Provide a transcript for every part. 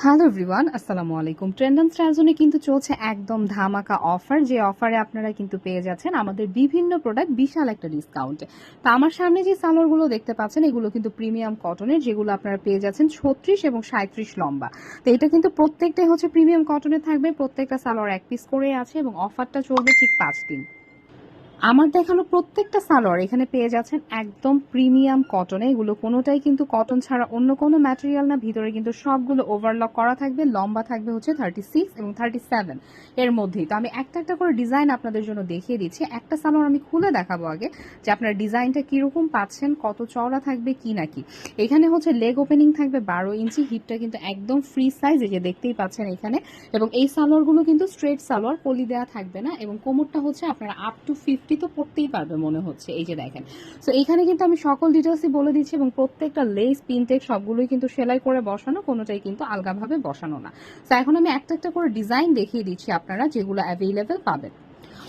Hello everyone, আসসালামু আলাইকুম। ট্রেন্ডন স্টাইলজনে কিন্তু চলছে একদম ধামাকা অফার। যে অফারে আপনারা কিন্তু পেয়ে যাচ্ছেন আমাদের বিভিন্ন প্রোডাক্ট বিশাল একটা ডিসকাউন্টে তো আমার সামনে যে সালোয়ারগুলো দেখতে পাচ্ছেন, এগুলো কিন্তু প্রিমিয়াম কটনের যেগুলো আপনারা পেয়ে যাচ্ছেন ছত্রিশ এবং সাঁত্রিশ লম্বা। তো এটা কিন্তু প্রত্যেকটাই হচ্ছে প্রিমিয়াম কটনে থাকবে, প্রত্যেকটা সালোয়ার এক পিস করে আছে এবং অফারটা চলবে ঠিক পাঁচ দিন। আমার দেখানো প্রত্যেকটা সালোয়ার এখানে পেয়ে যাচ্ছেন একদম প্রিমিয়াম কটনে এগুলো কোনোটাই কিন্তু কটন ছাড়া অন্য কোনো ম্যাটেরিয়াল না। ভিতরে কিন্তু সবগুলো ওভারলক করা থাকবে, লম্বা থাকবে হচ্ছে থার্টি সিক্স এবং থার্টি সেভেন এর মধ্যেই। তো আমি একটা একটা করে ডিজাইন আপনাদের জন্য দেখিয়ে দিচ্ছি। একটা সালোয়ার আমি খুলে দেখাবো আগে যে আপনার ডিজাইনটা কীরকম পাচ্ছেন, কত চওড়া থাকবে, কি নাকি এখানে হচ্ছে লেগ ওপেনিং থাকবে বারো ইঞ্চি হিপটা কিন্তু একদম ফ্রি সাইজ এই যে দেখতেই পাচ্ছেন এখানে। এবং এই সালোয়ারগুলো কিন্তু স্ট্রেট সালোয়ার, পলি দেওয়া থাকবে না। এবং কোমরটা হচ্ছে আপনারা আপ টু ফিফটি তো পড়তেই পারবে মনে হচ্ছে, এই যে দেখেন। সো এখানে কিন্তু আমি সকল ডিটেলসই বলে দিচ্ছি এবং প্রত্যেকটা লেস পিনটেক সবগুলোই কিন্তু সেলাই করে বসানো, কোনোটাই কিন্তু আলগাভাবে বসানো না। তো এখন আমি একটা একটা করে ডিজাইন দেখিয়ে দিচ্ছি আপনারা যেগুলো অ্যাভেলেবেল পাবেন।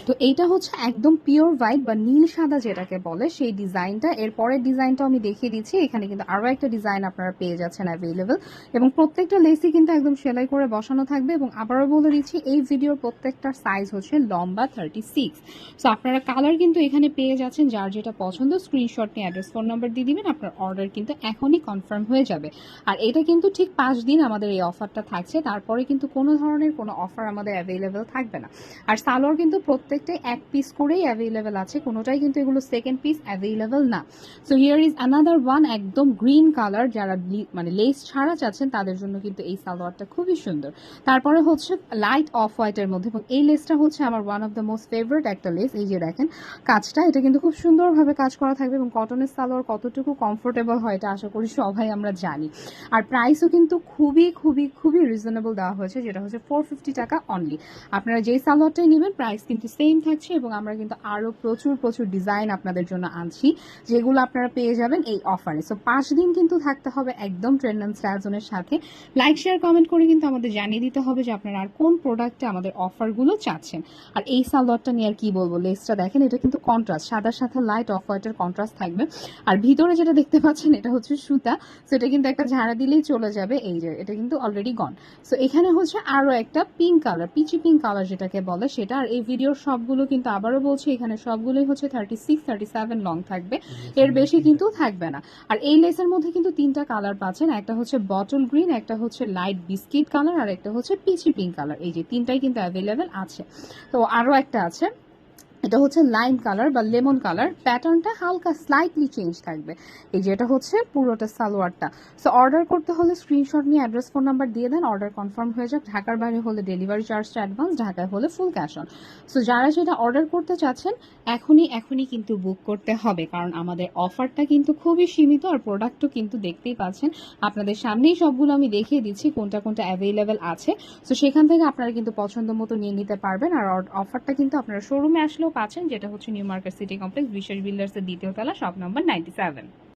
তো এইটা হচ্ছে একদম পিওর হোয়াইট বা নীল সাদা যেটাকে বলে, সেই ডিজাইনটা। এর পরের ডিজাইনটা আমি দেখিয়ে দিচ্ছি। এখানে কিন্তু আরও একটা ডিজাইন আপনারা পেয়ে যাচ্ছেন অ্যাভেলেবেল এবং প্রত্যেকটা লেসি কিন্তু একদম সেলাই করে বসানো থাকবে এবং আবারও বলে দিচ্ছি, এই ভিডিওর প্রত্যেকটা সাইজ হচ্ছে লম্বা থার্টি সিক্স সো আপনারা কালার কিন্তু এখানে পেয়ে যাচ্ছেন, যার যেটা পছন্দ স্ক্রিনশট নিয়ে অ্যাড্রেস ফোন নাম্বার দিয়ে দিবেন, আপনার অর্ডার কিন্তু এখনই কনফার্ম হয়ে যাবে। আর এটা কিন্তু ঠিক পাঁচ দিন আমাদের এই অফারটা থাকছে, তারপরে কিন্তু কোনো ধরনের কোনো অফার আমাদের অ্যাভেলেবেল থাকবে না। আর সালোয়ার কিন্তু প্রত্যেকটাই এক পিস করেই অ্যাভেলেবেল আছে, কোনোটাই কিন্তু এগুলো সেকেন্ড পিস অ্যাভেলেবেল না। So here is another one একদম গ্রিন কালার যারা মানে লেস ছাড়া চাচ্ছেন, তাদের জন্য কিন্তু এই সালোয়ারটা খুবই সুন্দর। তারপরে হচ্ছে লাইট অফ হোয়াইটের মধ্যে, এবং এই লেসটা হচ্ছে আমার one of the most favourite একটা লেস এই যে দেখেন, কাজটা, এটা কিন্তু খুব সুন্দরভাবে কাজ করা থাকবে, এবং কটনের সালোয়ার কতটুকু কমফোর্টেবল হয়, এটা আশা করি সবাই আমরা জানি। আর প্রাইসও কিন্তু খুবই খুবই খুবই রিজনেবল দেওয়া হয়েছে, যেটা হচ্ছে ফোর ফিফটি টাকা অনলি আপনারা যেই সালোয়ারটাই নেবেন প্রাইস কিন্তু সেম থাকছে এবং আমরা কিন্তু আরও প্রচুর প্রচুর ডিজাইন আপনাদের জন্য আনছি, যেগুলো আপনারা পেয়ে যাবেন এই অফারে সো পাঁচ দিন কিন্তু থাকতে হবে একদম ট্রেন্ড অ্যান্ড স্টাইলজনের সাথে। লাইক শেয়ার কমেন্ট করে কিন্তু আমাদের জানিয়ে দিতে হবে যে আপনারা আর কোন প্রোডাক্টে আমাদের অফারগুলো চাচ্ছেন। আর এই সালোয়ারটা নিয়ে আর কি বলব? লেসটা দেখেন, এটা কিন্তু কন্ট্রাস্ট সাদার সাথে লাইট অফ হোয়াইটের কন্ট্রাস্ট থাকবে। আর ভিতরে যেটা দেখতে পাচ্ছেন, এটা হচ্ছে সুতা। সেটা কিন্তু একটা ঝাড়া দিলেই চলে যাবে, এই যে, এটা কিন্তু অলরেডি গন সো এখানে হচ্ছে আরও একটা pink colour peachy pink colour যেটাকে বলে, সেটা আর এই ভিডিওর সবগুলো কিন্তু আবারও বলছি এখানে সবগুলোই হচ্ছে thirty six thirty seven long থাকবে এর বেশি কিন্তু থাকবে না। আর এই লেসের মধ্যে কিন্তু তিনটা কালার পাচ্ছেন একটা হচ্ছে বটল গ্রিন একটা হচ্ছে লাইট বিস্কিট কালার আর একটা হচ্ছে পিচি পিঙ্ক কালার এই যে তিনটাই কিন্তু অ্যাভেলেবেল আছে। তো আরও একটা আছে। এটা হচ্ছে লাইম কালার বা লেমন কালার প্যাটার্নটা হালকা স্লাইটলি চেঞ্জ থাকবে। এই যে এটা হচ্ছে পুরোটা সালোয়ারটা। সো অর্ডার করতে হলে স্ক্রিনশট নিয়ে অ্যাড্রেস ফোন নাম্বার দিয়ে দেন। অর্ডার কনফার্ম হয়ে যাক। ঢাকার বাইরে হলে ডেলিভারি চার্জটা অ্যাডভান্স ঢাকায় হলে ফুল ক্যাশ অন সো যারা যেটা অর্ডার করতে চাচ্ছেন, এখনই এখনই কিন্তু বুক করতে হবে। কারণ আমাদের অফারটা কিন্তু খুবই সীমিত আর প্রোডাক্টও কিন্তু দেখতেই পাচ্ছেন। আপনাদের সামনেই সবগুলো আমি দেখিয়ে দিচ্ছি, কোনটা কোনটা অ্যাভেলেবেল আছে। সো সেখান থেকে আপনারা কিন্তু পছন্দ মতো নিয়ে নিতে পারবেন। আর অফারটা কিন্তু আপনারা শোরুমে আসলেও পাচ্ছেন, যেটা হচ্ছে নিউ মার্কেট সিটি কমপ্লেক্স, বিশেষ বিল্ডার্সের দ্বিতীয় তলা, শপ নম্বর নাইনটি সেভেন